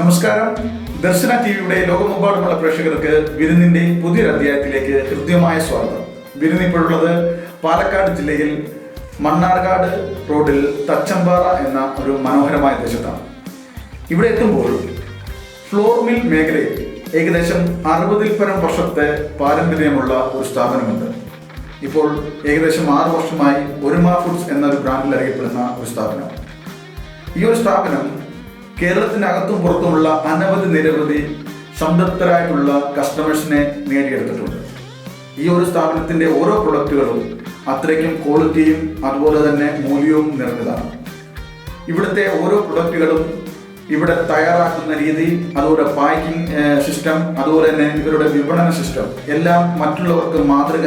നമസ്കാരം. ദർശന ടി വിയുടെ ലോകമെമ്പാടുമുള്ള പ്രേക്ഷകർക്ക് വിരുന്നിന്റെ പുതിയൊരു അധ്യായത്തിലേക്ക് ഹൃദ്യമായ സ്വാഗതം. വിരുന്നിപ്പോഴുള്ളത് പാലക്കാട് ജില്ലയിൽ മണ്ണാർക്കാട് റോഡിൽ തച്ചമ്പാറ എന്ന ഒരു മനോഹരമായ ദേശത്താണ്. ഇവിടെ എത്തുമ്പോൾ ഫ്ലോർ മിൽ മേഖലയിൽ ഏകദേശം അറുപതിൽ പരം വർഷത്തെ പാരമ്പര്യമുള്ള ഒരു സ്ഥാപനമുണ്ട്. ഇപ്പോൾ ഏകദേശം ആറ് വർഷമായി ഒരുമ ഫുഡ്സ് എന്നൊരു ബ്രാൻഡിൽ അറിയപ്പെടുന്ന ഒരു സ്ഥാപനം. ഈ ഒരു സ്ഥാപനം കേരളത്തിനകത്തും പുറത്തുമുള്ള അനവധി നിരവധി സംതൃപ്തരായിട്ടുള്ള കസ്റ്റമേഴ്സിനെ നേടിയെടുത്തിട്ടുണ്ട്. ഈ ഒരു സ്ഥാപനത്തിന്റെ ഓരോ പ്രൊഡക്റ്റുകളും അത്രയ്ക്കും ക്വാളിറ്റിയും അതുപോലെ തന്നെ മൂല്യവും നിറഞ്ഞതാണ്. ഇവിടുത്തെ ഓരോ പ്രൊഡക്റ്റുകളും ഇവിടെ തയ്യാറാക്കുന്ന രീതി അതുപോലെ പാക്കിംഗ് സിസ്റ്റം അതുപോലെ തന്നെ ഇവരുടെ വിപണന സിസ്റ്റം എല്ലാം മറ്റുള്ളവർക്ക് മാതൃക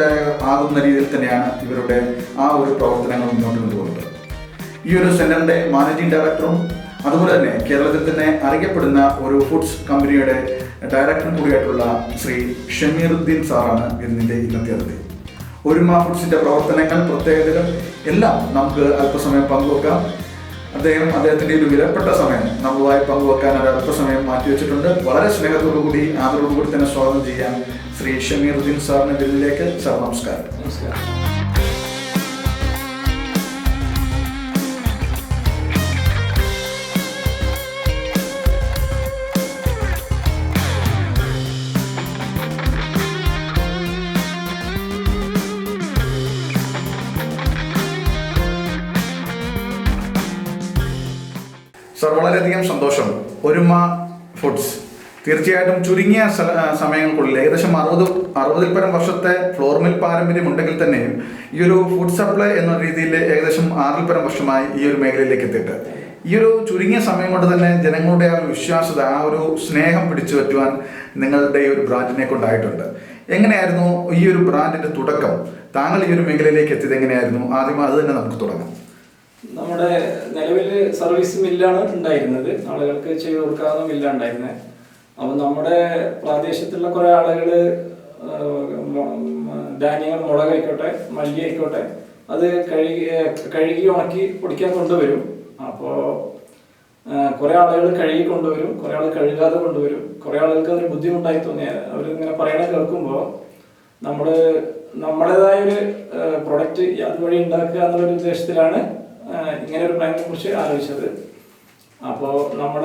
ആകുന്ന രീതിയിൽ തന്നെയാണ് ഇവരുടെ ആ ഒരു പ്രവർത്തനങ്ങൾ മുന്നോട്ട് കൊണ്ടുപോകുന്നത്. ഈ ഒരു സെന്ററിന്റെ മാനേജിംഗ് ഡയറക്ടറും അതുപോലെ തന്നെ കേരളത്തിൽ തന്നെ അറിയപ്പെടുന്ന ഒരു ഫുഡ്സ് കമ്പനിയുടെ ഡയറക്ടർ കൂടിയായിട്ടുള്ള ശ്രീ ഷമീറുദ്ദീൻ സാറാണ് ഇതിന്റെ ഇന്നത്തെ അതിഥി. ഒരുമ ഫുഡ്സിന്റെ പ്രവർത്തനങ്ങൾ പ്രത്യേകതകൾ എല്ലാം നമുക്ക് അല്പസമയം പങ്കുവെക്കാം. അദ്ദേഹം അദ്ദേഹത്തിന്റെ ഒരു വിലപ്പെട്ട സമയം നമ്മളുമായി പങ്കുവെക്കാൻ ഒരു അല്പസമയം മാറ്റിവെച്ചിട്ടുണ്ട്. വളരെ സ്നേഹത്തോടു കൂടി ആദരവോടു കൂടി തന്നെ സ്വാഗതം ചെയ്യാൻ ശ്രീ ഷമീറുദ്ദീൻ സാറിന്റെ ബില്ലിലേക്ക് സർ നമസ്കാരം. നമസ്കാരം. ഫുഡ്സ്. തീർച്ചയായിട്ടും ചുരുങ്ങിയ സമയങ്ങൾക്കുള്ളിൽ ഏകദേശം അറുപത് അറുപതിൽ പരം വർഷത്തെ ഫ്ലോർ മിൽ പാരമ്പര്യം ഉണ്ടെങ്കിൽ തന്നെയും ഈ ഒരു ഫുഡ് സപ്ലൈ എന്ന രീതിയിൽ ഏകദേശം ആറിൽ പരം വർഷമായി ഈ ഒരു മേഖലയിലേക്ക് എത്തിയിട്ട്. ഈ ഒരു ചുരുങ്ങിയ സമയം കൊണ്ട് തന്നെ ജനങ്ങളുടെ ആ ഒരു വിശ്വാസത ആ ഒരു സ്നേഹം പിടിച്ചു പറ്റുവാൻ നിങ്ങളുടെ ഈ ഒരു ബ്രാൻഡിനെ കൊണ്ടായിട്ടുണ്ട്. എങ്ങനെയായിരുന്നു ഈ ഒരു ബ്രാൻഡിന്റെ തുടക്കം? താങ്കൾ ഈ ഒരു മേഖലയിലേക്ക് എത്തിയത് എങ്ങനെയായിരുന്നു? ആദ്യം അത് തന്നെ നമുക്ക് തുടങ്ങാം. നമ്മുടെ നിലവിൽ സർവീസും മില്ലാണ് ഉണ്ടായിരുന്നത്. ആളുകൾക്ക് ചെയ്തു കൊടുക്കാവുന്ന മില്ല ഉണ്ടായിരുന്നത് അപ്പം നമ്മുടെ പ്രാദേശത്തുള്ള കുറെ ആളുകൾ ധാന്യങ്ങൾ മുളക് ആയിക്കോട്ടെ മല്ലി ആയിക്കോട്ടെ അത് കഴുകി കഴുകി ഉണക്കി പൊടിക്കാൻ കൊണ്ടുവരും. അപ്പോൾ കുറെ ആളുകൾ കഴുകി കൊണ്ടുവരും കുറെ ആൾ കഴുകാതെ കൊണ്ടുവരും. കുറെ ആളുകൾക്ക് അതൊരു ബുദ്ധിമുട്ടായി തോന്നിയ അവരിങ്ങനെ പറയണ കേൾക്കുമ്പോൾ നമ്മൾ നമ്മുടേതായ ഒരു പ്രൊഡക്റ്റ് അതുവഴി ഉണ്ടാക്കുക എന്നുള്ള ഒരു ഉദ്ദേശത്തിലാണ് ഇങ്ങനെ ഒരു പ്ലാനിനെ കുറിച്ച് ആലോചിച്ചത്. അപ്പോൾ നമ്മൾ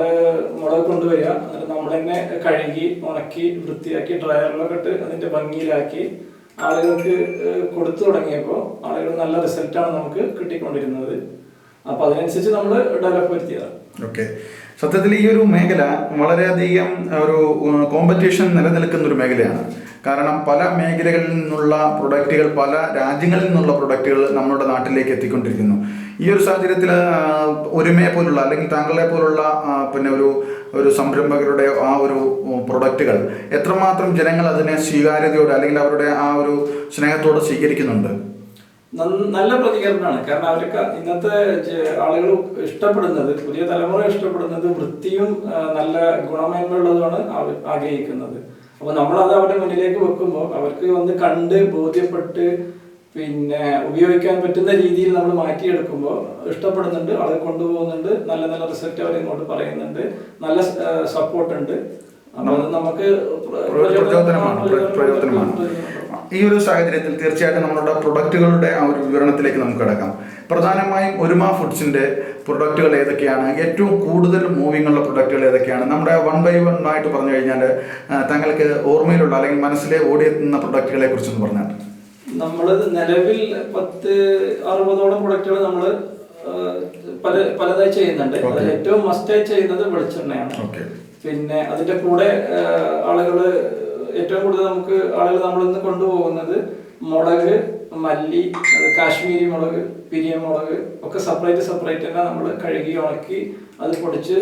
മുളക് കൊണ്ടുവരിക. എന്നിട്ട് നമ്മൾ തന്നെ കഴുകി ഉണക്കി വൃത്തിയാക്കി ഡ്രയറിലൊക്കെ ഇട്ട് അതിന്റെ ഭംഗിയിലാക്കി ആളുകൾക്ക് കൊടുത്തു തുടങ്ങിയപ്പോൾ ആളുകൾ നല്ല റിസൾട്ടാണ് നമുക്ക് കിട്ടിക്കൊണ്ടിരുന്നത്. അപ്പോൾ അതിനനുസരിച്ച് നമ്മൾ ഡെവലപ്പ് വരുത്തിയതാണ് ഓക്കെ സത്യത്തിൽ ഈ ഒരു മേഖല വളരെയധികം ഒരു കോമ്പറ്റീഷൻ നിലനിൽക്കുന്ന ഒരു മേഖലയാണ്. കാരണം പല മേഖലകളിൽ നിന്നുള്ള പ്രൊഡക്റ്റുകൾ പല രാജ്യങ്ങളിൽ നിന്നുള്ള പ്രൊഡക്റ്റുകൾ നമ്മുടെ നാട്ടിലേക്ക് എത്തിക്കൊണ്ടിരിക്കുന്നു. ഈ ഒരു സാഹചര്യത്തിൽ ഒരുമയെ പോലുള്ള അല്ലെങ്കിൽ താങ്കളെ പോലുള്ള പിന്നെ ഒരു ഒരു സംരംഭകരുടെ ആ ഒരു പ്രൊഡക്റ്റുകൾ എത്രമാത്രം ജനങ്ങൾ അതിനെ സ്വീകാര്യതയോടെ അല്ലെങ്കിൽ അവരുടെ ആ ഒരു സ്നേഹത്തോടെ സ്വീകരിക്കുന്നുണ്ട്? നല്ല പ്രതികരണമാണ്. കാരണം അവർക്ക് ഇന്നത്തെ ആളുകൾ ഇഷ്ടപ്പെടുന്നത് പുതിയ തലമുറ ഇഷ്ടപ്പെടുന്നത് വൃത്തിയും നല്ല ഗുണമേന്മയുള്ളതുമാണ് ആഗ്രഹിക്കുന്നത്. അപ്പൊ നമ്മൾ അത് അവരുടെ മുന്നിലേക്ക് വെക്കുമ്പോൾ അവർക്ക് ഒന്ന് കണ്ട് ബോധ്യപ്പെട്ട് പിന്നെ ഉപയോഗിക്കാൻ പറ്റുന്ന രീതിയിൽ നമ്മൾ മാറ്റിയെടുക്കുമ്പോൾ ഇഷ്ടപ്പെടുന്നുണ്ട് ആളുകൾ കൊണ്ടുപോകുന്നുണ്ട് നല്ല നല്ല റിസൾട്ട് അവർ ഇങ്ങോട്ട് പറയുന്നുണ്ട് നല്ല സപ്പോർട്ട് ഉണ്ട് നമുക്ക് പ്രചോദനമാണ് ഈ ഒരു സാഹചര്യത്തിൽ തീർച്ചയായിട്ടും നമ്മളുടെ പ്രൊഡക്റ്റുകളുടെ ആ ഒരു വിവരണത്തിലേക്ക് നമുക്ക് കിടക്കാം. പ്രധാനമായും ഒരുമ ഫുഡ്സിന്റെ പ്രൊഡക്റ്റുകൾ ഏതൊക്കെയാണ്? ഏറ്റവും കൂടുതൽ മൂവിംഗ് ഉള്ള പ്രൊഡക്റ്റുകൾ ഏതൊക്കെയാണ്? നമ്മുടെ വൺ ബൈ വൺ ആയിട്ട് പറഞ്ഞു കഴിഞ്ഞാൽ തങ്ങൾക്ക് താങ്കൾക്ക് ഓർമ്മയിലുള്ള അല്ലെങ്കിൽ മനസ്സിലെ ഓടിയെത്തുന്ന പ്രൊഡക്റ്റുകളെ കുറിച്ചൊന്ന് പറഞ്ഞാൽ നമ്മൾ നിലവിൽ പത്ത് അറുപതോളം പ്രൊഡക്റ്റുകൾ നമ്മൾ പല പലതായി ചെയ്യുന്നുണ്ട്. അതിൽ ഏറ്റവും മസ്റ്റായി ചെയ്യുന്നത് വെളിച്ചെണ്ണയാണ്. പിന്നെ അതിന്റെ കൂടെ ആളുകൾ ഏറ്റവും കൂടുതൽ നമുക്ക് ആളുകൾ നമ്മൾ ഇന്ന് കൊണ്ടുപോകുന്നത് മുളക് മല്ലി കാശ്മീരി മുളക് പിരിയ മുളക് ഒക്കെ സെപ്പറേറ്റ് സെപ്പറേറ്റ് തന്നെ നമ്മൾ കഴുകി ഉണക്കി അത് പൊടിച്ച്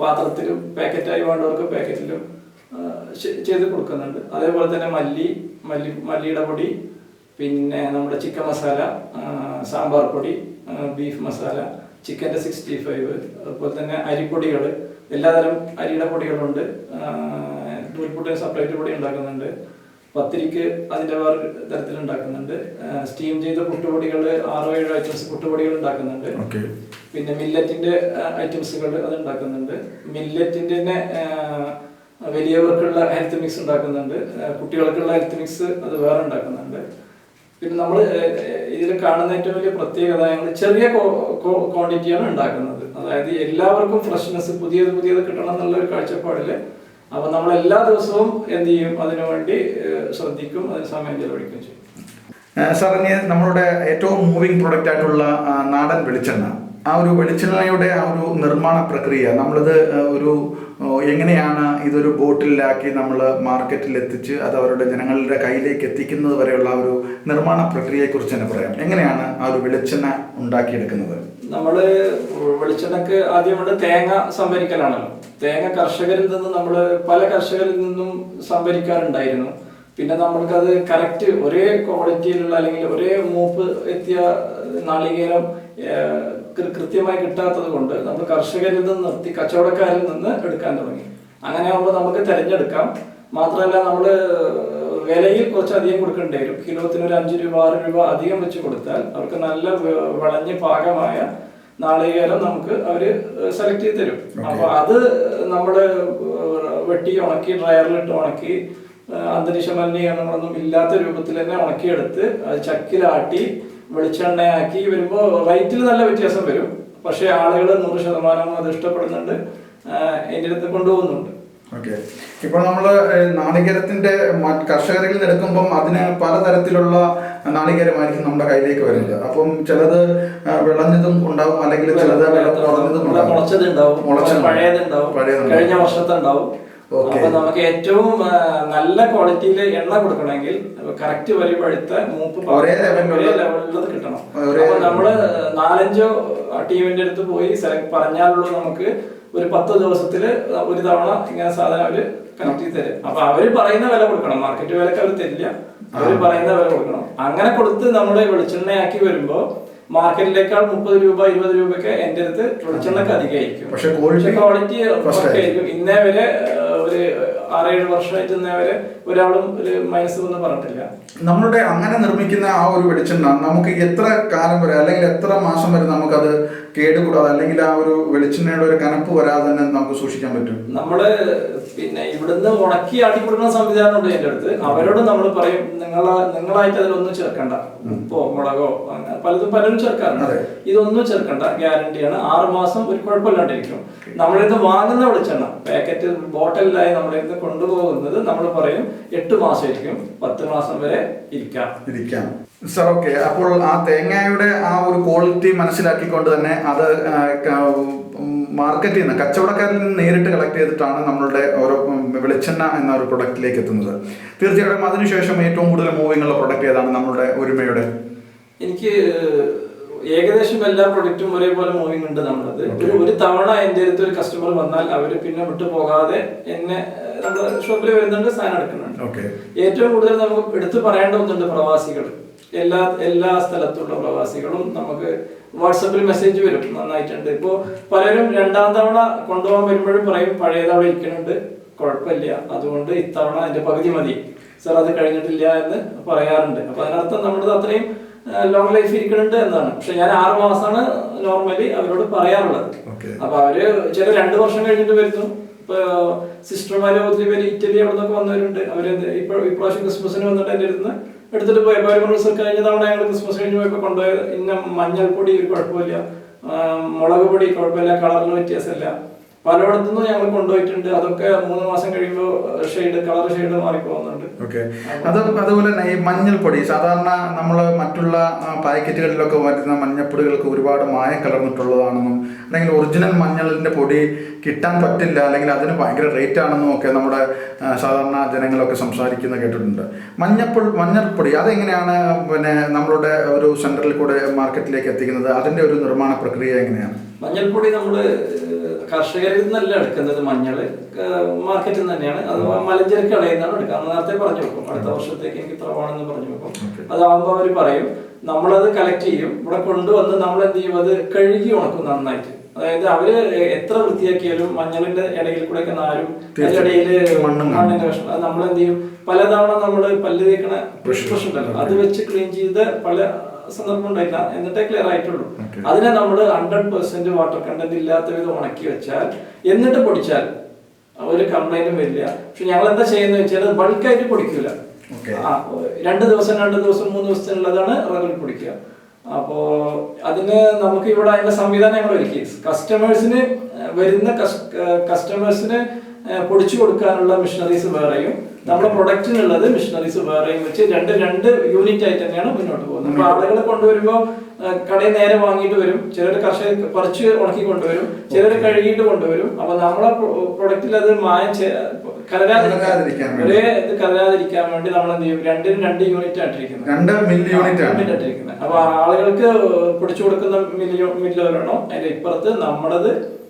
പാത്രത്തിലും പാക്കറ്റായി വേണ്ടവർക്ക് പാക്കറ്റിലും ചെയ്ത് കൊടുക്കുന്നുണ്ട്. അതേപോലെ തന്നെ മല്ലി മല്ലി മല്ലിയുടെ പൊടി പിന്നെ നമ്മുടെ ചിക്കൻ മസാല സാമ്പാർ പൊടി ബീഫ് മസാല ചിക്കന്റെ സിക്സ്റ്റി ഫൈവ് അതുപോലെ തന്നെ അരിപ്പൊടികൾ എല്ലാതരം അരിയുടെ പൊടികളുണ്ട്. നൂൽപുട്ടിന് സെപ്പറേറ്റ് പൊടി ഉണ്ടാക്കുന്നുണ്ട്. പത്തിരിക്ക് അതിന്റെ വേറെ തരത്തിൽ ഉണ്ടാക്കുന്നുണ്ട്. സ്റ്റീം ചെയ്ത പുട്ടുപൊടികൾ ആറോ ഏഴോ ഐറ്റംസ് പുട്ടുപൊടികൾ ഉണ്ടാക്കുന്നുണ്ട്. പിന്നെ മില്ലറ്റിന്റെ ഐറ്റംസുകൾ അത് ഉണ്ടാക്കുന്നുണ്ട്. മില്ലറ്റിന്റെ തന്നെ വലിയവർക്കുള്ള ഹെൽത്ത് മിക്സ് ഉണ്ടാക്കുന്നുണ്ട്. കുട്ടികൾക്കുള്ള ഹെൽത്ത് മിക്സ് അത് വേറെ ഉണ്ടാക്കുന്നുണ്ട്. പിന്നെ നമ്മൾ ഇതിൽ കാണുന്ന ഏറ്റവും വലിയ പ്രത്യേകത ഞങ്ങൾ ചെറിയ ക്വാണ്ടിറ്റിയാണ് ഉണ്ടാക്കുന്നത്. അതായത് എല്ലാവർക്കും ഫ്രഷ്നെസ് പുതിയത് പുതിയത് കിട്ടണം എന്നുള്ള ഒരു കാഴ്ചപ്പാടിൽ അപ്പൊ നമ്മൾ എല്ലാ ദിവസവും എന്ത് ചെയ്യും? അതിനുവേണ്ടി ശ്രദ്ധിക്കും അതിന് സമയം ചെലവഴിക്കുകയും ചെയ്യും. സാറിന് നമ്മളുടെ ഏറ്റവും മൂവിങ് പ്രൊഡക്റ്റ് ആയിട്ടുള്ള നാടൻ വെളിച്ചെണ്ണ. ആ ഒരു വെളിച്ചെണ്ണയുടെ ആ ഒരു നിർമ്മാണ പ്രക്രിയ നമ്മളിത് ഒരു എങ്ങനെയാണ് ഇതൊരു ബോട്ടിലാക്കി നമ്മൾ മാർക്കറ്റിൽ എത്തിച്ച് അത് അവരുടെ ജനങ്ങളുടെ കയ്യിലേക്ക് എത്തിക്കുന്നത് വരെയുള്ള ഒരു നിർമ്മാണ പ്രക്രിയയെക്കുറിച്ച് തന്നെ പറയാം. എങ്ങനെയാണ് ആ ഒരു വെളിച്ചെണ്ണ ഉണ്ടാക്കിയെടുക്കുന്നത്? നമ്മൾ വെളിച്ചെണ്ണക്ക് ആദ്യം ഇവിടെ തേങ്ങ സംഭരിക്കലാണല്ലോ. തേങ്ങ കർഷകരിൽ നിന്ന് നമ്മൾ പല കർഷകരിൽ നിന്നും സംഭരിക്കാറുണ്ടായിരുന്നു. പിന്നെ നമ്മൾക്കത് കറക്റ്റ് ഒരേ ക്വാളിറ്റിയിലുള്ള അല്ലെങ്കിൽ ഒരേ മൂപ്പ് എത്തിയ നാളികേരം കൃത്യമായി കിട്ടാത്തത് കൊണ്ട് നമ്മൾ കർഷകരിൽ നിന്ന് നിർത്തി കച്ചവടക്കാരിൽ നിന്ന് എടുക്കാൻ തുടങ്ങി. അങ്ങനെ ആകുമ്പോൾ നമുക്ക് തിരഞ്ഞെടുക്കാം. മാത്രമല്ല നമ്മൾ വിലയിൽ കുറച്ച് അധികം കൊടുക്കേണ്ടി വരും. കിലോത്തിന് ഒരു അഞ്ച് രൂപ ആറ് രൂപ അധികം വെച്ച് കൊടുത്താൽ അവർക്ക് നല്ല വളഞ്ഞ് പാകമായ നാളികേരം നമുക്ക് അവർ സെലക്ട് ചെയ്ത് തരും. അപ്പൊ അത് നമ്മുടെ വെട്ടി ഉണക്കി ഡ്രയറിലിട്ട് ഉണക്കി അന്തരീക്ഷ മലിനീകരണങ്ങളൊന്നും ഇല്ലാത്ത രൂപത്തിൽ തന്നെ ഉണക്കിയെടുത്ത് അത് ചക്കിലാട്ടി വെളിച്ചെണ്ണയാക്കി വരുമ്പോൾ റേറ്റിൽ നല്ല വ്യത്യാസം വരും. പക്ഷേ ആളുകൾ നൂറ് ശതമാനം അത് ഇഷ്ടപ്പെടുന്നുണ്ട്. എന്റെ അടുത്ത് കൊണ്ടുപോകുന്നുണ്ട്. ഓക്കെ. ഇപ്പോൾ നമ്മൾ നാളികേരത്തിന്റെ കർഷകരിൽ നിന്ന് എടുക്കുമ്പം അതിന് പലതരത്തിലുള്ള നാളികേരമായിരിക്കും നമ്മുടെ കയ്യിലേക്ക് വരുന്നത്. അപ്പം ചിലത് വിളഞ്ഞതും ഉണ്ടാവും അല്ലെങ്കിൽ ചിലത് ഇവിടെ ഉണ്ടാവും. മുളച്ചത് ഉണ്ടാവും പഴയതുണ്ടാവും. കഴിഞ്ഞ വർഷത്തെ ഉണ്ടാവും. അപ്പൊ നമുക്ക് ഏറ്റവും നല്ല ക്വാളിറ്റിയിൽ എണ്ണ കൊടുക്കണമെങ്കിൽ കറക്റ്റ് വരി പഴുത്ത മൂപ്പ് ലെവലിലത് ഒരേ ലെവലിലുള്ളത് കിട്ടണം. അപ്പൊ നമ്മൾ നാലഞ്ചോ ടീമിന്റെ അടുത്ത് പോയി സെലക്ട് പറഞ്ഞാലുള്ള നമുക്ക് ഒരു പത്ത് ദിവസത്തിൽ ഒരു തവണ ഇങ്ങനെ സാധനം അവർ കണക്ട് ചെയ്ത് തരും. അപ്പൊ അവർ പറയുന്ന വില കൊടുക്കണം. മാർക്കറ്റ് വിലക്ക് അവർ തരില്ല. അവർ പറയുന്ന വില കൊടുക്കണം. അങ്ങനെ കൊടുത്ത് നമ്മൾ വെളിച്ചെണ്ണയാക്കി വരുമ്പോ മാർക്കറ്റിലേക്കാൾ മുപ്പത് രൂപ ഇരുപത് രൂപയൊക്കെ എന്റെ അടുത്ത് വെളിച്ചെണ്ണക്ക് അധികമായിരിക്കും. പക്ഷെ ക്വാളിറ്റി ആയിരിക്കും. ഇന്നേ വരെ ഒരു ആറേഴ് വർഷമായിട്ട് ഇന്നേ വരെ ഒരാളും ഒരു മൈനസ് ഒന്നും പറഞ്ഞിട്ടില്ല. നമ്മളുടെ അങ്ങനെ നിർമ്മിക്കുന്ന ആ ഒരു വെളിച്ചെണ്ണ നമുക്ക് എത്ര കാലം വരെ അല്ലെങ്കിൽ എത്ര മാസം വരെ നമുക്കത് കേടുകൂടാതെ അല്ലെങ്കിൽ ആ ഒരു വെളിച്ചെണ്ണയുടെ ഒരു കനപ്പ് വരാതെ തന്നെ നമുക്ക് സൂക്ഷിക്കാൻ പറ്റും. നമ്മൾ പിന്നെ ഇവിടുന്ന് ഉണക്കി അടിപൊളിക്കുന്ന സംവിധാനമുണ്ട് സംവിധാനം ഉണ്ട് എന്റെ അടുത്ത്. അവരോട് നമ്മൾ പറയും നിങ്ങളെ നിങ്ങളായിട്ട് അതിലൊന്നും ചേർക്കണ്ട. ഉപ്പോ മുളകോ അങ്ങനെ പലതും പലരും ചേർക്കാറുണ്ട്. ഇതൊന്നും ചേർക്കണ്ട. ഗ്യാരണ്ടിയാണ് ആറ് മാസം ഒരു കുഴപ്പമില്ലാണ്ടിരിക്കും. നമ്മളിത് വാങ്ങുന്ന വെളിച്ചെണ്ണ പാക്കറ്റ് ബോട്ടലിലായി നമ്മളിത് കൊണ്ടുപോകുന്നത് നമ്മൾ പറയും എട്ട് മാസം മാസമായിരിക്കും. പത്ത് മാസം വരെ ഇരിക്കാം. ഇരിക്കാം. Sir okay. അപ്പോൾ ആ തേങ്ങയുടെ ആ ഒരു ക്വാളിറ്റി മനസ്സിലാക്കിക്കൊണ്ട് തന്നെ അത് മാർക്കറ്റിൽ നിന്ന് കച്ചവടക്കാരിൽ നിന്ന് നേരിട്ട് കളക്ട് ചെയ്തിട്ടാണ് നമ്മളുടെ ഓരോ വെളിച്ചെണ്ണ എന്ന ഒരു പ്രൊഡക്റ്റിലേക്ക് എത്തുന്നത്. തീർച്ചയായിട്ടും അതിനുശേഷം ഏറ്റവും കൂടുതൽ മൂവിംഗ് ഉള്ള പ്രൊഡക്റ്റ് ഏതാണ് നമ്മളുടെ ഒരുമയുടെ? എനിക്ക് ഏകദേശം എല്ലാ പ്രൊഡക്റ്റും ഒരേപോലെ മൂവിങ് ഉണ്ട് നമ്മളത്. ഒരു തവണ എന്റെ അടുത്ത് ഒരു കസ്റ്റമർ വന്നാൽ അവർ പിന്നെ വിട്ടു പോകാതെ എന്നെ നമ്മുടെ ഷോപ്പിൽ വരുന്നുണ്ട് സാധനം എടുക്കുന്നുണ്ട്. ഓക്കെ ഏറ്റവും കൂടുതൽ നമുക്ക് എടുത്തു പറയേണ്ട ഒന്നുണ്ട് പ്രവാസികൾ. എല്ലാ എല്ലാ സ്ഥലത്തുള്ള പ്രവാസികളും നമുക്ക് വാട്സപ്പിൽ മെസ്സേജ് വരും. നന്നായിട്ടുണ്ട്. ഇപ്പോൾ പലരും രണ്ടാം തവണ കൊണ്ടുപോകാൻ വരുമ്പോഴും പറയും പഴയത് അവിടെ ഇരിക്കുന്നുണ്ട് കുഴപ്പമില്ല. അതുകൊണ്ട് ഇത്തവണ അതിന്റെ പകുതി മതി. സാർ അത് കഴിഞ്ഞിട്ടില്ല എന്ന് പറയാറുണ്ട്. അപ്പൊ അതിനർത്ഥം നമ്മുടെ അത്രയും ലോങ് ലൈഫ് ഇരിക്കുന്നുണ്ട് എന്നാണ്. പക്ഷെ ഞാൻ ആറ് മാസമാണ് നോർമലി അവരോട് പറയാറുള്ളത്. അപ്പൊ അവർ ചില രണ്ടു വർഷം കഴിഞ്ഞിട്ട് വരുന്നു. ഇപ്പൊ സിസ്റ്റർമാര് ഒത്തിരി പേര് ഇറ്റലി അവിടെ നിന്നൊക്കെ വന്നവരുണ്ട്. അവർ ഇപ്പൊ ഇപ്രാവശ്യം ക്രിസ്മസിന് വന്നിട്ട് എന്റെ അടുത്ത് എടുത്തിട്ട് പോയപ്പോൾ അവർ റിസൾട്ട് കഴിഞ്ഞ തവണ ഞങ്ങൾ ക്രിസ്മസ് കഴിഞ്ഞ് പോയപ്പോൾ കൊണ്ടുപോയത് ഇന്ന മഞ്ഞൾപ്പൊടി കുഴപ്പമില്ല. മുളക് പൊടി കുഴപ്പമില്ല കളറിന് വ്യത്യാസമില്ല. പലയിടത്തുനിന്നും ഞങ്ങൾ കൊണ്ടുപോയിട്ടുണ്ട്. അതൊക്കെ മൂന്ന് മാസം കഴിയുമ്പോൾ ഷെയ്ഡ് കളർ ഷെയ്ഡ് മാറിപ്പോകുന്നുണ്ട് ഓക്കെ. അത് അതുപോലെ തന്നെ ഈ മഞ്ഞൾപ്പൊടി സാധാരണ നമ്മൾ മറ്റുള്ള പാക്കറ്റുകളിലൊക്കെ വരുന്ന മഞ്ഞൾപ്പൊടികൾക്ക് ഒരുപാട് മായം കലർന്നിട്ടുള്ളതാണെന്നും അല്ലെങ്കിൽ ഒറിജിനൽ മഞ്ഞളിന്റെ പൊടി കിട്ടാൻ പറ്റില്ല അല്ലെങ്കിൽ അതിന് ഭയങ്കര റേറ്റ് ആണെന്നും ഒക്കെ നമ്മുടെ സാധാരണ ജനങ്ങളൊക്കെ സംസാരിക്കുന്ന കേട്ടിട്ടുണ്ട്. മഞ്ഞപ്പൊടി മഞ്ഞൾപ്പൊടി അതെങ്ങനെയാണ് പിന്നെ നമ്മളുടെ ഒരു സെന്ററിൽ കൂടെ മാർക്കറ്റിലേക്ക് എത്തിക്കുന്നത്? അതിന്റെ ഒരു നിർമ്മാണ പ്രക്രിയ എങ്ങനെയാണ്? മഞ്ഞൾപ്പൊടി നമ്മൾ കർഷകരിൽ നിന്നല്ല എടുക്കുന്നത് മഞ്ഞൾ മാർക്കറ്റിൽ നിന്ന് തന്നെയാണ് അത് മലഞ്ചരക്ക് കടയിൽ നിന്നാണ് എടുക്കുക നേരത്തെ പറഞ്ഞു വെക്കും. അടുത്ത വർഷത്തേക്ക് എനിക്ക് ഇത്ര വേണമെന്ന് പറഞ്ഞു വെക്കും. അതാവുമ്പോൾ അവർ പറയും നമ്മളത് കളക്ട് ചെയ്യും. ഇവിടെ കൊണ്ടുവന്ന് നമ്മൾ എന്ത് ചെയ്യും? അത് കഴുകി ഉണക്കും നന്നായിട്ട്. അതായത് അവർ എത്ര വൃത്തിയാക്കിയാലും മഞ്ഞളിന്റെ ഇടയിൽ കൂടെ ഒക്കെ നാരും അതിനിടയിൽ. മണ്ണിന്റെ കഷ്ണം. അത് നമ്മൾ എന്ത് ചെയ്യും? പലതവണ നമ്മൾ പല്ല് തേക്കണ. ബ്രഷ് ഉണ്ടല്ലോ. അത് വെച്ച് ക്ലീൻ ചെയ്ത് പല സന്ദർഭം ഉണ്ടായില്ല എന്നിട്ടേ ക്ലിയർ ആയിട്ടുള്ളൂ. അതിനെ നമ്മൾ ഹൺഡ്രഡ് പെർസെന്റ് വാട്ടർ കണ്ടന്റ് ഇല്ലാത്ത വിധം ഉണക്കി വെച്ചാൽ എന്നിട്ട് പൊടിച്ചാൽ ഒരു കംപ്ലൈന്റും വരില്ല. പക്ഷെ ഞങ്ങൾ എന്താ ചെയ്യുന്നത് വെച്ചാൽ ബൾക്കായിട്ട് പൊടിക്കൂല. രണ്ട് ദിവസം രണ്ട് ദിവസം മൂന്ന് ദിവസത്തിനുള്ളതാണ് റെഗുലർ പൊടിക്കുക. അപ്പോ അതിന് നമുക്ക് ഇവിടെ അതിന്റെ സംവിധാനം ഞങ്ങൾ ഒരുക്കി കസ്റ്റമേഴ്സിന് വരുന്ന കസ്റ്റമേഴ്സിന് പൊടിച്ചു കൊടുക്കാനുള്ള മിഷനറീസ് വേറെയും നമ്മുടെ പ്രൊഡക്റ്റിനുള്ളത് മിഷനറീസ് വേറെയും വെച്ച് രണ്ട് രണ്ട് യൂണിറ്റ് ആയിട്ട് തന്നെയാണ് മുന്നോട്ട് പോകുന്നത്. അപ്പൊ ആളുകൾ കൊണ്ടുവരുമ്പോൾ കടയിൽ നേരെ വാങ്ങിയിട്ട് വരും. ചിലർ കർഷകർ പറിച്ച് ഉണക്കി കൊണ്ടുവരും. ചിലർ കഴുകിയിട്ട് കൊണ്ടുവരും. അപ്പൊ നമ്മളെ പ്രൊഡക്റ്റിൽ അത് മായം കലരാതിരിക്കാൻ. ഒരേ ഇത് കലരാതിരിക്കാൻ വേണ്ടി നമ്മൾ എന്ത് ചെയ്യും? രണ്ടിനും രണ്ട് യൂണിറ്റ് ആയിട്ടിരിക്കുന്നത്. രണ്ട് മില്ലി യൂണിറ്റ് ആയിട്ടിരിക്കുന്നത്. അപ്പൊ ആളുകൾക്ക് പൊടിച്ചു കൊടുക്കുന്ന മില്ലി മില്ല് വേണോ അതിന്റെ ഇപ്പുറത്ത് Separate.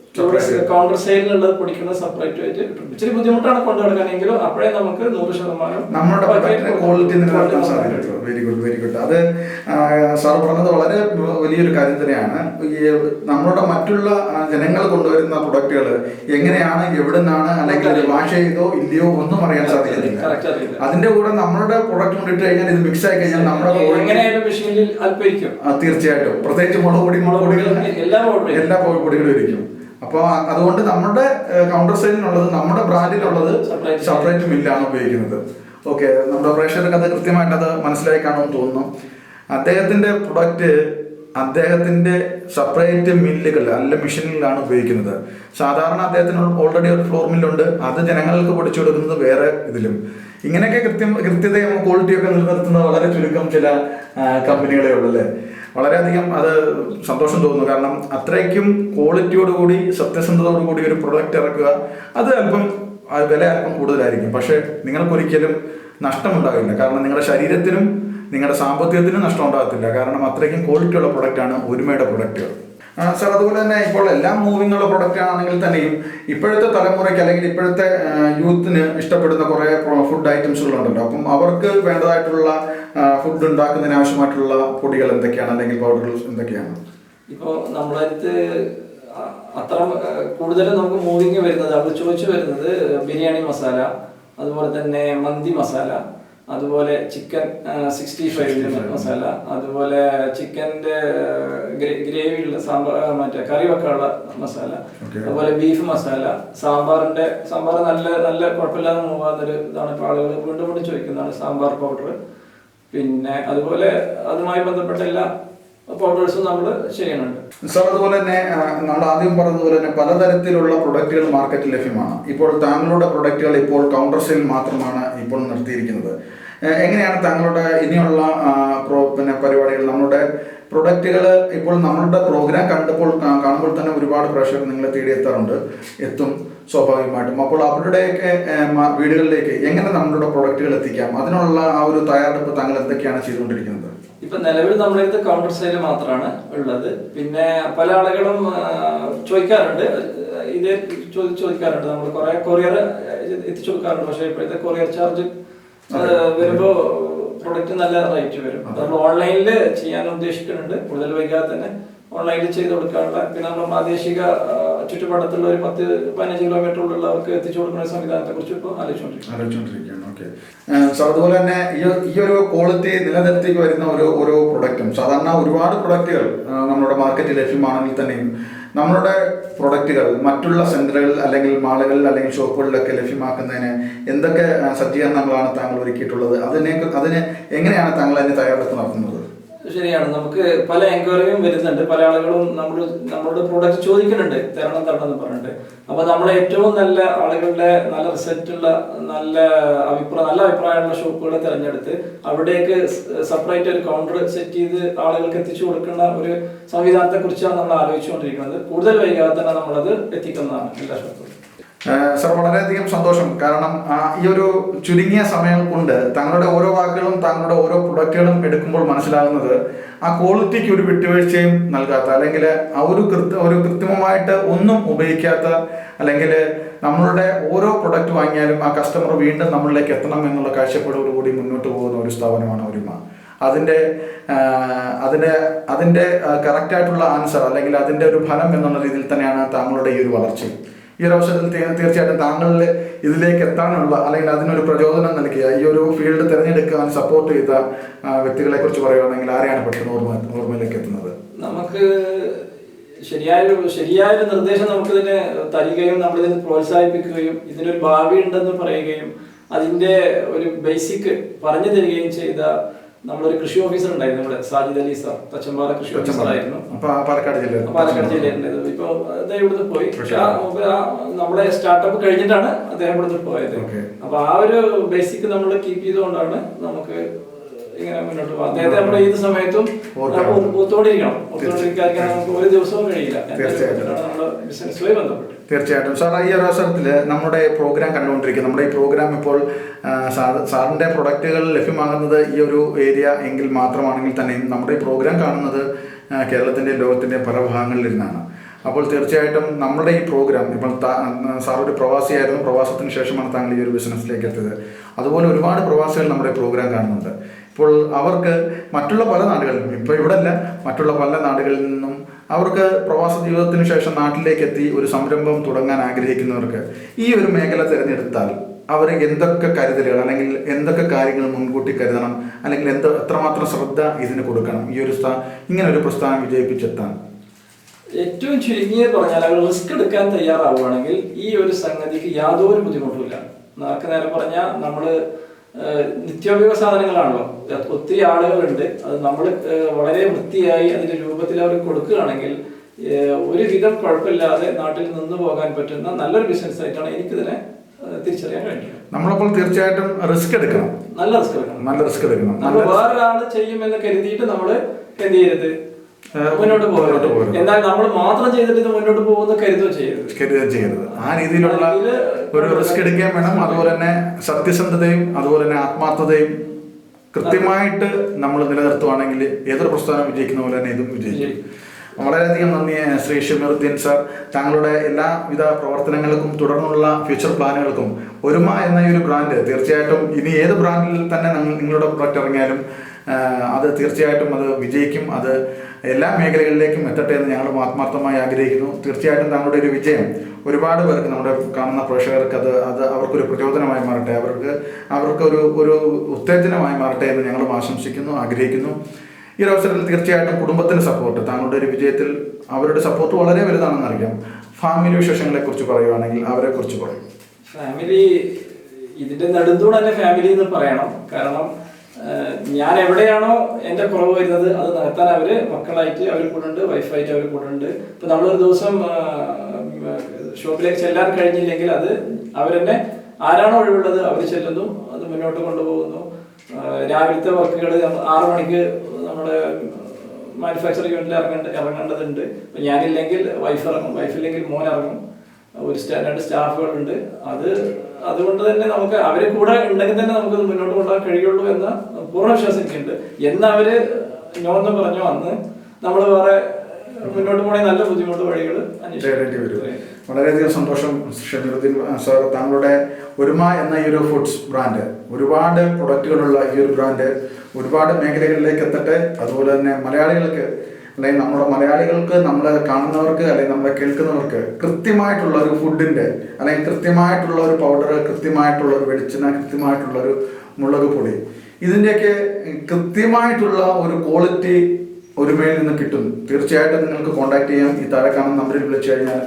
കൗണ്ടർ സൈഡിലുള്ളത് പൊടിക്കുന്നത് സെപ്പറേറ്റ് ആയിട്ട് കിട്ടും ഇച്ചിരി ബുദ്ധിമുട്ടാണ് കൊണ്ടു നടക്കാനെങ്കിലും അപ്പോഴേ നമുക്ക് നൂറ് ശതമാനം നമ്മുടെ ക്വാളിറ്റി നിലനിർത്താൻ സാധിക്കും. വെരി ഗുഡ് വെരി ഗുഡ് അത് സാർ പറഞ്ഞത് വളരെ വലിയൊരു കാര്യം തന്നെയാണ്. ഈ നമ്മളുടെ മറ്റുള്ള ജനങ്ങൾ കൊണ്ടുവരുന്ന പ്രൊഡക്റ്റുകൾ എങ്ങനെയാണ് എവിടെ നിന്നാണ് അല്ലെങ്കിൽ അത് വാഷ് ചെയ്തോ ഇല്ലയോ ഒന്നും അറിയാൻ സാധിക്കില്ല അതിന്റെ കൂടെ നമ്മളുടെ പ്രൊഡക്റ്റ് കൊണ്ടിട്ട് കഴിഞ്ഞാൽ ഇത് മിക്സ് ആയി കഴിഞ്ഞാൽ നമ്മുടെ തീർച്ചയായിട്ടും. പ്രത്യേകിച്ച് മുളക് പൊടി മുളക് പൊടികൾ എല്ലാ. പൊടികളും ഇരിക്കും. അപ്പോൾ അതുകൊണ്ട് നമ്മുടെ കൗണ്ടർ സൈഡിലുള്ളത് നമ്മുടെ ബ്രാൻഡിലുള്ളത്. സെപ്പറേറ്റ് മില്ലാണ് ഉപയോഗിക്കുന്നത്. ഓക്കെ നമ്മുടെ പ്രേക്ഷകർക്ക് അത് കൃത്യമായിട്ട് അത് മനസ്സിലായി കാണുമെന്ന് തോന്നുന്നു. അദ്ദേഹത്തിന്റെ പ്രൊഡക്റ്റ് അദ്ദേഹത്തിന്റെ സെപ്പറേറ്റ് മില്ലുകൾ അല്ല മെഷീനിലാണ് ഉപയോഗിക്കുന്നത്. സാധാരണ അദ്ദേഹത്തിന് ഓൾറെഡി ഒരു ഫ്ലോർ മില്ലുണ്ട് അത് ജനങ്ങൾക്ക് പൊടിച്ചു കൊടുക്കുന്നത് വേറെ ഇതിലും. ഇങ്ങനെയൊക്കെ കൃത്യം കൃത്യതയും ക്വാളിറ്റിയൊക്കെ നിലനിർത്തുന്നത് വളരെ ചുരുക്കം ചില കമ്പനികളെ ഉള്ളൂ അല്ലേ വളരെയധികം അത് സന്തോഷം തോന്നുന്നു. കാരണം അത്രയ്ക്കും സത്യസന്ധതയോട് കൂടി ഒരു പ്രൊഡക്റ്റ് ഇറക്കുക അത് അല്പം വില അല്പം കൂടുതലായിരിക്കും. പക്ഷേ നിങ്ങൾക്കൊരിക്കലും നഷ്ടമുണ്ടാകില്ല കാരണം നിങ്ങളുടെ ശരീരത്തിനും നിങ്ങളുടെ സാമ്പത്തികത്തിനും നഷ്ടം ഉണ്ടാകത്തില്ല കാരണം അത്രയ്ക്കും ക്വാളിറ്റിയുള്ള പ്രൊഡക്റ്റാണ് ഒരുമയുടെ പ്രൊഡക്റ്റുകൾ സാർ അതുപോലെ തന്നെ ഇപ്പോൾ എല്ലാം മൂവിംഗ് ഉള്ള പ്രൊഡക്റ്റ് ആണെങ്കിൽ തന്നെയും ഇപ്പോഴത്തെ തലമുറയ്ക്ക് അല്ലെങ്കിൽ ഇപ്പോഴത്തെ യൂത്തിന് ഇഷ്ടപ്പെടുന്ന കുറേ ഫുഡ് ഐറ്റംസുകളുണ്ടല്ലോ അപ്പം അവർക്ക് വേണ്ടതായിട്ടുള്ള ഫുഡ് ഉണ്ടാക്കുന്നതിന് ആവശ്യമായിട്ടുള്ള പൊടികൾ എന്തൊക്കെയാണ്? അല്ലെങ്കിൽ പൗഡറുകൾ എന്തൊക്കെയാണ്? ഇപ്പോൾ നമ്മളടുത്ത് അത്ര കൂടുതലും നമുക്ക് മൂവിങ് വരുന്നത് അവർ ചോദിച്ചു വരുന്നത് ബിരിയാണി മസാല അതുപോലെ തന്നെ മന്തി മസാല അതുപോലെ ചിക്കൻ സിക്സ്റ്റി ഫൈവ് മസാല അതുപോലെ ചിക്കന്റെ ഗ്രേവിയുള്ള സാമ്പാർ മറ്റേ കറി വെക്കാനുള്ള മസാല അതുപോലെ ബീഫ് മസാല. സാമ്പാറിന്റെ സാമ്പാർ നല്ല നല്ല കുഴപ്പമില്ലാതെ മൂവാന്നൊരു ഇതാണ്. ഇപ്പോൾ ആളുകൾ വീണ്ടും വീണ്ടും ചോദിക്കുന്നതാണ് സാമ്പാർ പൗഡർ പിന്നെ അതുപോലെ അതുമായി ബന്ധപ്പെട്ട എല്ലാ പൗഡേഴ്സും നമ്മൾ ചെയ്യുന്നുണ്ട് സാർ അതുപോലെ തന്നെ നമ്മൾ ആദ്യം പറഞ്ഞതുപോലെ തന്നെ പലതരത്തിലുള്ള പ്രൊഡക്റ്റുകൾ മാർക്കറ്റിൽ ലഭ്യമാണ്. ഇപ്പോൾ താങ്കളുടെ പ്രൊഡക്റ്റുകൾ ഇപ്പോൾ കൗണ്ടർ സെയിൽ മാത്രമാണ് ഇപ്പോൾ നിർത്തിയിരിക്കുന്നത്. എങ്ങനെയാണ് താങ്കളുടെ ഇനിയുള്ള പിന്നെ പരിപാടികൾ? നമ്മുടെ പ്രൊഡക്റ്റുകൾ ഇപ്പോൾ നമ്മളുടെ പ്രോഗ്രാം കണ്ടപ്പോൾ കാണുമ്പോൾ തന്നെ ഒരുപാട് പ്രേക്ഷകർ നിങ്ങളെ തേടി എത്താറുണ്ട്. എത്തും സ്വാഭാവികമായിട്ടും. അപ്പോൾ അവരുടെയൊക്കെ വീടുകളിലേക്ക് എങ്ങനെ നമ്മളുടെ പ്രൊഡക്റ്റുകൾ എത്തിക്കാം? അതിനുള്ള ആ ഒരു തയ്യാറെടുപ്പ് താങ്കൾ എന്തൊക്കെയാണ് ചെയ്തുകൊണ്ടിരിക്കുന്നത്? ഇപ്പൊ നിലവിൽ നമ്മുടെ അടുത്ത് കൗണ്ടർ സെയിൽ മാത്രമാണ് ഉള്ളത്. പിന്നെ പല ആളുകളും ചോദിക്കാറുണ്ട്. ഇത് ചോദി- ചോദിക്കാറുണ്ട്. നമ്മൾ കുറെ കൊറിയർ എത്തിച്ചു കൊടുക്കാറുണ്ട് പക്ഷേ ഇപ്പോഴത്തെ കൊറിയർ ചാർജ് വരുമ്പോ പ്രൊഡക്റ്റ് നല്ല റേറ്റ് വരും. നമ്മൾ ഓൺലൈനിൽ ചെയ്യാൻ ഉദ്ദേശിക്കുന്നുണ്ട്. കൂടുതൽ വൈകാതെ തന്നെ ഓൺലൈനിൽ ചെയ്ത് കൊടുക്കാനുള്ള. പിന്നെ നമ്മൾ പ്രാദേശിക ചുറ്റുപാടത്തുള്ള ഒരു പത്ത് പതിനഞ്ച് കിലോമീറ്റർ ഉള്ളവർക്ക് എത്തിച്ചു കൊടുക്കുന്ന സംവിധാനത്തെ കുറിച്ച് ഇപ്പോൾ ആലോചിച്ചുകൊണ്ടിരിക്കുകയാണ്. സാർ അതുപോലെ തന്നെ ഈ ഒരു ക്വാളിറ്റി നിലനിർത്തിക്ക് വരുന്ന ഒരു ഓരോ പ്രൊഡക്റ്റും സാധാരണ ഒരുപാട് പ്രൊഡക്റ്റുകൾ നമ്മുടെ മാർക്കറ്റിൽ ലഭ്യമാണെങ്കിൽ തന്നെയും നമ്മളുടെ പ്രൊഡക്റ്റുകൾ മറ്റുള്ള സെന്ററുകളിൽ അല്ലെങ്കിൽ മാളുകളിൽ അല്ലെങ്കിൽ ഷോപ്പുകളിലൊക്കെ ലഭ്യമാക്കുന്നതിന് എന്തൊക്കെ സജ്ജീകരണങ്ങളാണ് താങ്കൾ ഒരുക്കിയിട്ടുള്ളത്? അതിനെ അതിന് എങ്ങനെയാണ് താങ്കൾ അതിന് തയ്യാറെടുപ്പ് നടത്തുന്നത്? ശരിയാണ്. നമുക്ക് പല എൻക്വയറിയും വരുന്നുണ്ട്. പല ആളുകളും നമ്മൾ നമ്മളുടെ പ്രോഡക്റ്റ് ചോദിക്കുന്നുണ്ട്. തരണം തരണം എന്ന് പറഞ്ഞിട്ട്. അപ്പൊ നമ്മളെ ഏറ്റവും നല്ല ആളുകളുടെ നല്ല റിസൾട്ട് ഉള്ള നല്ല അഭിപ്രായം നല്ല അഭിപ്രായമുള്ള ഷോപ്പുകളെ തിരഞ്ഞെടുത്ത് അവിടേക്ക് സെപ്പറേറ്റ് ഒരു കൗണ്ടർ സെറ്റ് ചെയ്ത് ആളുകൾക്ക് എത്തിച്ചു കൊടുക്കുന്ന ഒരു സംവിധാനത്തെ കുറിച്ചാണ് നമ്മൾ ആലോചിച്ചുകൊണ്ടിരിക്കുന്നത്. കൂടുതൽ വൈകാതെ തന്നെ നമ്മളത് എത്തിക്കുന്നതാണ് എല്ലാ ഷോപ്പുകളും സർ വളരെയധികം സന്തോഷം. കാരണം ഈ ഒരു ചുരുങ്ങിയ സമയം കൊണ്ട് താങ്കളുടെ ഓരോ വാക്കുകളും താങ്കളുടെ ഓരോ പ്രൊഡക്റ്റുകളും എടുക്കുമ്പോൾ മനസ്സിലാകുന്നത് ആ ക്വാളിറ്റിക്ക് ഒരു വിട്ടുവീഴ്ചയും നൽകാത്ത അല്ലെങ്കിൽ ആ ഒരു കൃത്യ ഒരു കൃത്രിമമായിട്ട് ഒന്നും ഉപയോഗിക്കാത്ത അല്ലെങ്കിൽ നമ്മളുടെ ഓരോ പ്രൊഡക്റ്റ് വാങ്ങിയാലും ആ കസ്റ്റമർ വീണ്ടും നമ്മളിലേക്ക് എത്തണം എന്നുള്ള കാഴ്ചപ്പാടോടുകൂടി മുന്നോട്ട് പോകുന്ന ഒരു സ്ഥാപനമാണ് ഒരുമ. അതിന്റെ അതിന്റെ അതിന്റെ കറക്റ്റായിട്ടുള്ള ആൻസർ അല്ലെങ്കിൽ അതിന്റെ ഒരു ഫലം എന്നുള്ള രീതിയിൽ തന്നെയാണ് താങ്കളുടെ ഈ ഒരു വളർച്ച. ഈ ഒരു അവസരത്തിൽ തീർച്ചയായിട്ടും താങ്കളുടെ ഇതിലേക്ക് എത്താനുള്ള അല്ലെങ്കിൽ അതിനൊരു പ്രചോദനം നൽകിയ ഈ ഒരു ഫീൽഡ് തിരഞ്ഞെടുക്കാൻ സപ്പോർട്ട് ചെയ്ത വ്യക്തികളെ കുറിച്ച് പറയുകയാണെങ്കിൽ ആരെയാണ് പെട്ടെന്ന് ഓർമ്മ ഓർമ്മയിലേക്ക് എത്തുന്നത്? നമുക്ക് ശരിയായൊരു ശരിയായൊരു നിർദ്ദേശം നമുക്ക് ഇതിനെ തരികയും നമ്മളിതിന് പ്രോത്സാഹിപ്പിക്കുകയും ഇതിനൊരു ഭാവി ഉണ്ടെന്ന് പറയുകയും അതിന്റെ ഒരു ബേസിക് പറഞ്ഞു തരികയും ചെയ്ത നമ്മളൊരു കൃഷി ഓഫീസർ ഉണ്ടായിരുന്നു നമ്മുടെ സാജിദ് അലി സാർ തച്ചമ്പാറ കൃഷി ഓഫീസർ ആയിരുന്നു പാലക്കാട് ജില്ലയിൽ. പാലക്കാട് ജില്ലയിലുണ്ടായിരുന്നു ഇപ്പൊ അദ്ദേഹം ഇവിടുന്ന് പോയി. നമ്മുടെ സ്റ്റാർട്ടപ്പ് കഴിഞ്ഞിട്ടാണ് അദ്ദേഹം ഇവിടുന്ന് പോയത്. അപ്പൊ ആ ഒരു ബേസിക് നമ്മൾ കീപ്പ് ചെയ്തുകൊണ്ടാണ് നമുക്ക് ഇങ്ങനെ മുന്നോട്ട് പോകാം. നേരത്തെ നമ്മൾ ഏത് സമയത്തും. ഒത്തുകൊണ്ടിരിക്കണം ഒത്തുകൊണ്ടിരിക്കാൻ നമുക്ക് ഒരു ദിവസവും കഴിയില്ല. തീർച്ചയായിട്ടും. നമ്മുടെ ബിസിനസ്സുമായി ബന്ധപ്പെട്ട്. തീർച്ചയായിട്ടും. സാർ ഈ ഒരു അവസരത്തിൽ നമ്മുടെ പ്രോഗ്രാം കണ്ടുകൊണ്ടിരിക്കും നമ്മുടെ ഈ പ്രോഗ്രാം ഇപ്പോൾ സാറിന്റെ പ്രൊഡക്റ്റുകൾ ലഭ്യമാകുന്നത് ഈ ഒരു ഏരിയ എങ്കിൽ മാത്രമാണെങ്കിൽ തന്നെയും നമ്മുടെ ഈ പ്രോഗ്രാം കാണുന്നത് കേരളത്തിന്റെ ലോകത്തിന്റെ പല ഭാഗങ്ങളിലിരുന്നാണ്. അപ്പോൾ തീർച്ചയായിട്ടും നമ്മുടെ ഈ പ്രോഗ്രാം ഇപ്പോൾ സാർ ഒരു പ്രവാസിയായിരുന്നു. പ്രവാസത്തിന് ശേഷമാണ് താങ്കൾ ഈ ഒരു ബിസിനസ്സിലേക്ക് എത്തിയത്. അതുപോലെ ഒരുപാട് പ്രവാസികൾ നമ്മുടെ പ്രോഗ്രാം കാണുന്നുണ്ട്. ഇപ്പോൾ അവർക്ക് മറ്റുള്ള പല നാടുകളിലും ഇപ്പോൾ ഇവിടെ അല്ല മറ്റുള്ള പല നാടുകളിൽ നിന്നും അവർക്ക് പ്രവാസ ജീവിതത്തിന് ശേഷം നാട്ടിലേക്ക് എത്തി ഒരു സംരംഭം തുടങ്ങാൻ ആഗ്രഹിക്കുന്നവർക്ക് ഈ ഒരു മേഖല തിരഞ്ഞെടുത്താൽ അവർ എന്തൊക്കെ കരുതലുകൾ അല്ലെങ്കിൽ എന്തൊക്കെ കാര്യങ്ങൾ മുൻകൂട്ടി കരുതണം അല്ലെങ്കിൽ എന്ത് എത്രമാത്രം ശ്രദ്ധ ഇതിന് കൊടുക്കണം? ഈ ഒരു ഇങ്ങനെ ഒരു പ്രസ്ഥാനം വിജയിപ്പിച്ചെത്താൻ. ഏറ്റവും ചുരുങ്ങിയ പറഞ്ഞാൽ അവർ റിസ്ക് എടുക്കാൻ തയ്യാറാവുകയാണെങ്കിൽ ഈ ഒരു സംഗതിക്ക് യാതൊരു ബുദ്ധിമുട്ടുമില്ല. നേരെ പറഞ്ഞാൽ നമ്മൾ ഏഹ്, നിത്യോപയോഗ സാധനങ്ങളാണല്ലോ. ഒത്തിരി ആളുകളുണ്ട്. അത് നമ്മൾ വളരെ വൃത്തിയായി അതിന്റെ രൂപത്തിൽ അവർ കൊടുക്കുകയാണെങ്കിൽ ഒരുവിധം ഒരു വിധം കുഴപ്പമില്ലാതെ നാട്ടിൽ നിന്ന് പോകാൻ പറ്റുന്ന നല്ലൊരു ബിസിനസ് ആയിട്ടാണ് എനിക്കിതിനെ തിരിച്ചറിയാൻ കഴിഞ്ഞത് നമ്മളപ്പോൾ തീർച്ചയായിട്ടും റിസ്ക് എടുക്കണം. നല്ല റിസ്ക് എടുക്കണം. നല്ല റിസ്ക് എടുക്കണം. നമ്മൾ വേറൊരാൾ ചെയ്യുമെന്ന് കരുതിയിട്ട് നമ്മൾ എന്ത് ചെയ്യരുത്? മുന്നോട്ട് പോകരുത്. എന്നാൽ നമ്മൾ മാത്രം ചെയ്തിട്ട് ഇത് മുന്നോട്ട് പോകുന്ന കരുതുക ചെയ്യരുത്. ചെയ്യരുത്. ആ രീതിയിലുള്ള ഒരു റിസ്ക് എടുക്കാൻ വേണം. അതുപോലെ തന്നെ സത്യസന്ധതയും അതുപോലെ തന്നെ ആത്മാർത്ഥതയും കൃത്യമായിട്ട് നമ്മൾ നിലനിർത്തുവാണെങ്കിൽ ഏതൊരു പ്രസ്ഥാനം വിജയിക്കുന്ന പോലെ തന്നെ ഇതും വിജയിക്കും. വളരെയധികം നന്ദി ശ്രീ ഷമീറുദ്ദീൻ സാർ. താങ്കളുടെ എല്ലാവിധ പ്രവർത്തനങ്ങൾക്കും തുടർന്നുള്ള ഫ്യൂച്ചർ പ്ലാനുകൾക്കും ഒരുമ എന്ന ഈ ഒരു ബ്രാൻഡ് തീർച്ചയായിട്ടും ഇനി ഏത് ബ്രാൻഡിൽ തന്നെ നിങ്ങളുടെ പ്രൊഡക്റ്റ് ഇറങ്ങിയാലും അത് തീർച്ചയായിട്ടും അത് വിജയിക്കും. അത് എല്ലാ മേഖലകളിലേക്കും എത്തട്ടെ എന്ന് ഞങ്ങൾ ആത്മാർത്ഥമായി ആഗ്രഹിക്കുന്നു. തീർച്ചയായിട്ടും താങ്കളുടെ ഒരു വിജയം ഒരുപാട് പേർക്ക് നമ്മുടെ കാണുന്ന പ്രേക്ഷകർക്ക് അത് അത് അവർക്കൊരു പ്രചോദനമായി മാറട്ടെ. അവർക്ക് അവർക്കൊരു ഒരു ഉത്തേജനമായി മാറട്ടെ എന്ന് ഞങ്ങളും ആശംസിക്കുന്നു ആഗ്രഹിക്കുന്നു. ഈ ഒരു അവസരത്തിൽ തീർച്ചയായിട്ടും കുടുംബത്തിന്റെ സപ്പോർട്ട് താങ്കളുടെ ഒരു വിജയത്തിൽ അവരുടെ സപ്പോർട്ട് വളരെ വലുതാണെന്ന് അറിയാം. ഫാമിലി വിശേഷങ്ങളെ കുറിച്ച് പറയുവാണെങ്കിൽ അവരെ കുറിച്ച് പറയും. ഫാമിലി ഇതിന്റെ നെടുന്തൂൺ തന്നെ ഫാമിലി എന്ന് പറയണം. കാരണം ഞാൻ എവിടെയാണോ എന്റെ കുറവ് വരുന്നത് അത് നടത്താൻ അവർ മക്കളായിട്ട് അവർ കൂടുണ്ട് വൈഫായിട്ട് അവർ കൂടുണ്ട് ഇപ്പൊ നമ്മളൊരു ദിവസം ഷോപ്പിലേക്ക് ചെല്ലാൻ കഴിഞ്ഞില്ലെങ്കിൽ അത് അവരെന്നെ ആരാണോ ഒഴിവുള്ളത് അവർ ചെല്ലുന്നു അത് മുന്നോട്ട് കൊണ്ടുപോകുന്നു. രാവിലത്തെ വർക്കുകൾ ആറു മണിക്ക് നമ്മുടെ മാനുഫാക്ചറിംഗ് യൂണിറ്റിൽ ഇറങ്ങേണ്ട ഇറങ്ങേണ്ടതുണ്ട്. അപ്പം ഞാനില്ലെങ്കിൽ വൈഫ് ഇറങ്ങും വൈഫില്ലെങ്കിൽ മോൻ ഇറങ്ങും. ഒരു രണ്ട് സ്റ്റാഫുകളുണ്ട് അത് അതുകൊണ്ട് തന്നെ നമുക്ക് അവരെ കൂടെ ഉണ്ടെങ്കിൽ തന്നെ നമുക്ക് മുന്നോട്ട് കൊണ്ടുപോകാൻ കഴിയുള്ളൂ എന്ന പൂർണ വിശ്വാസം എനിക്കുണ്ട് എന്ന് അവർ നോന്ന് പറഞ്ഞു അന്ന് നമ്മൾ വേറെ മുന്നോട്ട് പോകണേ നല്ല ബുദ്ധിമുട്ട് വഴികൾ തേടേണ്ടി വരും. വളരെയധികം സന്തോഷം ഷമീറുദ്ദീൻ സാർ താങ്കളുടെ ഒരുമ എന്ന ഈ ഒരു ഫുഡ്സ് ബ്രാൻഡ്. ഒരുപാട് പ്രൊഡക്റ്റുകളുള്ള ഈ ഒരു ബ്രാൻഡ് ഒരുപാട് മേഖലകളിലേക്ക് എത്തട്ടെ. അതുപോലെ തന്നെ മലയാളികൾക്ക് അല്ലെങ്കിൽ നമ്മുടെ മലയാളികൾക്ക് നമ്മൾ കാണുന്നവർക്ക് അല്ലെങ്കിൽ നമ്മളെ കേൾക്കുന്നവർക്ക് കൃത്യമായിട്ടുള്ള ഒരു ഫുഡിന്റെ അല്ലെങ്കിൽ കൃത്യമായിട്ടുള്ള ഒരു പൗഡർ കൃത്യമായിട്ടുള്ള ഒരു വെളിച്ചെണ്ണ കൃത്യമായിട്ടുള്ള ഒരു മുളക് പൊടി. ഇതിന്റെയൊക്കെ കൃത്യമായിട്ടുള്ള ഒരു ക്വാളിറ്റി ഒരുമയിൽ നിന്ന് കിട്ടും. തീർച്ചയായിട്ടും നിങ്ങൾക്ക് കോൺടാക്ട് ചെയ്യാം. ഈ താഴെ കാണുന്ന നമ്പറിൽ വിളിച്ചു കഴിഞ്ഞാൽ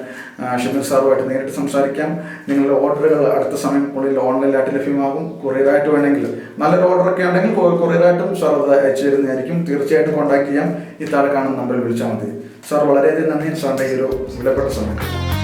ഷമീർ സാറുമായിട്ട് നേരിട്ട് സംസാരിക്കാം. നിങ്ങളുടെ ഓർഡറുകൾ അടുത്ത സമയം ഉള്ളിൽ ഓൺലൈനായിട്ട് ലഭ്യമാകും. കൊറിയറായിട്ട് വേണമെങ്കിൽ. നല്ലൊരു ഓർഡറൊക്കെ ഉണ്ടെങ്കിൽ കൊറിയറായിട്ടും സാർ അത് അയച്ചു തരുന്നതായിരിക്കും. തീർച്ചയായിട്ടും കോൺടാക്ട് ചെയ്യാം. ഈ താഴെ കാണുന്ന നമ്പറിൽ വിളിച്ചാൽ മതി. സാർ വളരെയധികം നന്ദി. സാറിന്റെ ഈ ഒരു വിലപ്പെട്ട സമയം.